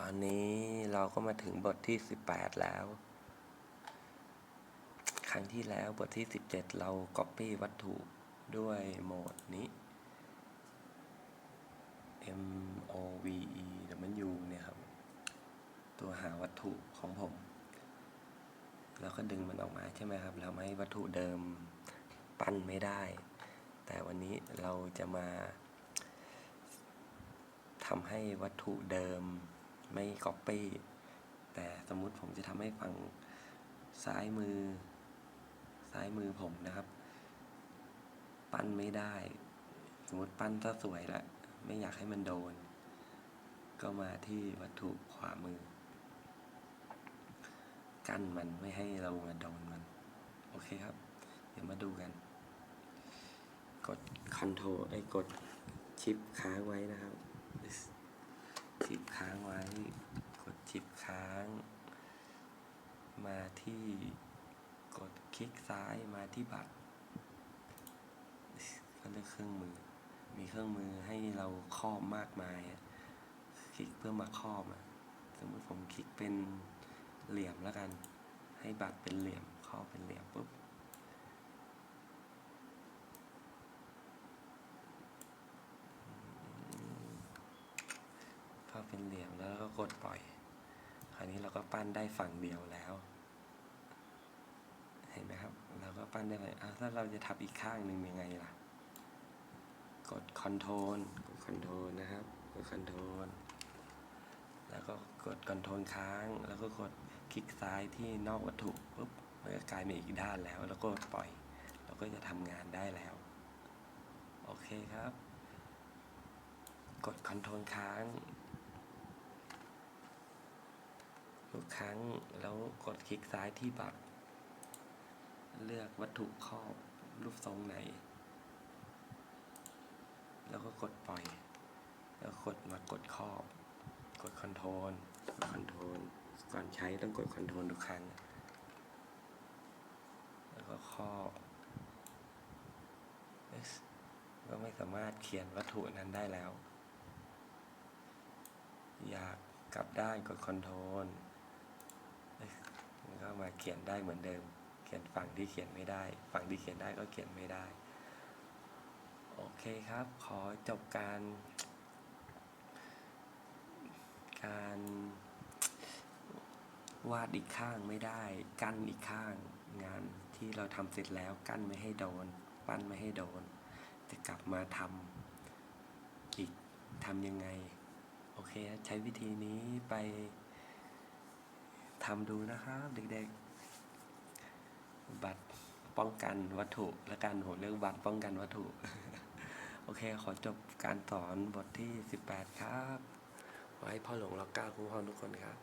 ตอนนี้เราก็มาถึงบทที่ 18 แล้ว ครั้งที่แล้วบทที่ 17 เรา Copy วัตถุด้วยโหมดนี้ M O V E W เนี่ยครับ ตัวหาวัตถุของผม แล้วก็ดึงมันออกมาใช่ไหมครับ แล้วไม่ให้วัตถุเดิมปั้นไม่ได้ แต่วันนี้เราจะมาทำให้วัตถุเดิม ไม่ Copy แต่สมมุติผมจะทำให้ฝั่งซ้ายมือ ซ้ายมือผมนะครับ ปั้นไม่ได้ สมมติปั้นถ้าสวยล้วไม่อยากให้มันโดน ก็มาที่วัตถุขวามือ กั้นมันไม่ให้เรามาโดนมัน โอเคครับ เดี๋ยวมาดูกัน กด Ctrl ไอ้กดชิปค้างไว้นะครับ ชิปค้างไว้ กดชิปค้าง มาที่กดคลิกซ้ายมาที่บัตรก็เลือกเครื่องมือ มีเครื่องมือให้เราครอบมากมาย คลิกเพื่อมาครอบสมมติผมคลิกเป็นเหลี่ยมแล้วกัน ให้บัตรเป็นเหลี่ยมครอบเป็นเหลี่ยมปุ๊บ เป็นเหลี่ยมแล้วก็กดปล่อย คราวนี้เราก็ปั้นได้ฝั่งเดียวแล้ว เห็นไหมครับ เราก็ปั้นได้เลยอะแล้วเราจะทับอีกข้างหนึ่งยังไงล่ะ กด Ctrl กด Ctrl นะครับ กด Ctrl แล้วก็กด Ctrl ค้าง แล้วก็กดคลิกซ้ายที่นอกวัตถุปุ๊บมันก็กลายเป็นอีกด้านแล้ว แล้วก็ปล่อย เราก็จะทำงานได้แล้ว โอเคครับ กด Ctrl ค้าง ทุกครั้งแล้วกดคลิกซ้ายที่บัตร เลือกวัตถุครอบรูปทรงไหน แล้วก็กดปล่อย แล้วกดมากดครอบ กดคอนโทรลกดคอนโทรลก่อนใช้ต้องกดคอนโทรลทุกครั้ง แล้วก็ครอบก็ไม่สามารถเขียนวัตถุนั้นได้แล้ว อยากกลับด้านกดคอนโทรล มาเขียนได้เหมือนเดิม เขียนฝั่งที่เขียนไม่ได้ ฝั่งที่เขียนได้ก็เขียนไม่ได้ โอเคครับ ขอจบการ การวาดอีกข้างไม่ได้ กั้นอีกข้างงานที่เราทำเสร็จแล้วกั้นไม่ให้โดน ปั้นไม่ให้โดน จะกลับมาทำอีกทำยังไง โอเค ใช้วิธีนี้ไป ทำดูนะครับ เด็กๆ บัตรป้องกันวัตถุและการโหเรื่องบัตรป้องกันวัตถุ โอเค ขอจบการสอนบทที่ 18 ครับ ไว้พ่อหลวงรักก้าคุ้มครองทุกคนครับ